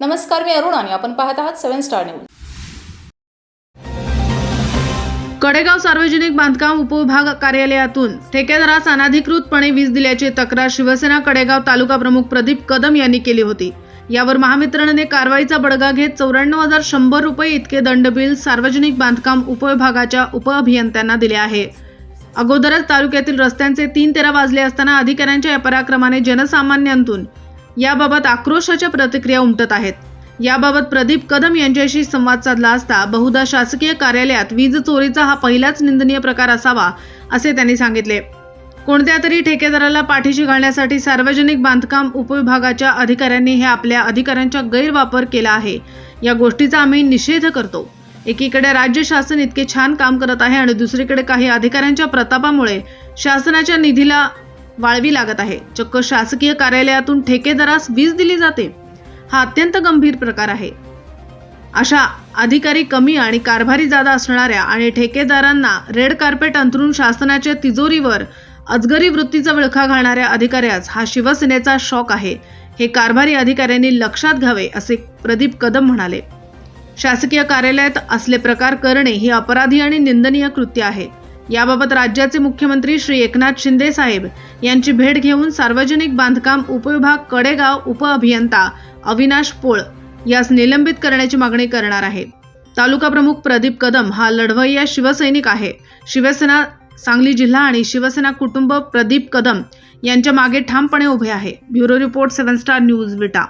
नमस्कार मी अरुण आणि आपण पाहत आहात सेव्हन स्टार न्यूज. कडेगाव सार्वजनिक बांधकाम उपविभाग कार्यालयातून ठेकेदारास अनधिकृतपणे वीज दिल्याची तक्रार शिवसेना कडेगाव तालुका प्रमुख प्रदीप कदम यांनी केली होती. यावर महावितरणने कारवाईचा बडगा घेत चौऱ्याण्णव हजार शंभर रुपये इतके दंड बिल सार्वजनिक बांधकाम उपविभागाच्या उपअभियंत्यांना दिले आहे. अगोदरच तालुक्यातील रस्त्यांचे तीन तेरा वाजले असताना अधिकाऱ्यांच्या या पराक्रमाने जनसामान्यांतून याबाबत आक्रोशाच्या प्रतिक्रिया उमटत आहेत. याबाबत प्रदीप कदम यांच्याशी संवाद साधला असता बहुधा शासकीय कार्यालयात वीज चोरीचा हा पहिलाच निंदनीय प्रकार असावा असे त्यांनी सांगितले. कोणत्या तरी ठेकेदाराला पाठीशी घालण्यासाठी सार्वजनिक बांधकाम उपविभागाच्या अधिकाऱ्यांनी हे आपल्या अधिकाऱ्यांचा गैरवापर केला आहे. या गोष्टीचा आम्ही निषेध करतो. एकीकडे राज्य शासन इतके छान काम करत आहे आणि दुसरीकडे काही अधिकाऱ्यांच्या प्रतापामुळे शासनाच्या निधीला वाळवी लागत आहे. चक्क शासकीय कार्यालयातून ठेकेदारास वीज दिली जाते. हा अत्यंत गंभीर प्रकार आहे. अशा अधिकारी कमी आणि कारभारी जादा असणाऱ्या आणि ठेकेदारांना रेड कार्पेट अंतरून शासनाच्या तिजोरीवर अजगरी वृत्तीचा विळखा घालणाऱ्या अधिकाऱ्यास हा शिवसेनेचा शॉक आहे. हे कारभारी अधिकाऱ्यांनी लक्षात घ्यावे असे प्रदीप कदम म्हणाले. शासकीय कार्यालयात असले प्रकार करणे ही अपराधी आणि निंदनीय कृत्य आहे. याबाबत राज्याचे मुख्यमंत्री श्री एकनाथ शिंदे साहेब यांची भेट घेऊन सार्वजनिक बांधकाम उपविभाग कडेगाव उपअभियंता अविनाश पोळ यास निलंबित करण्याची मागणी करणार आहे. तालुका प्रमुख प्रदीप कदम हा लढवय्या शिवसैनिक आहे. शिवसेना सांगली जिल्हा आणि शिवसेना कुटुंब प्रदीप कदम यांच्या मागे ठामपणे उभे आहे. Bureau report seven star news Vita.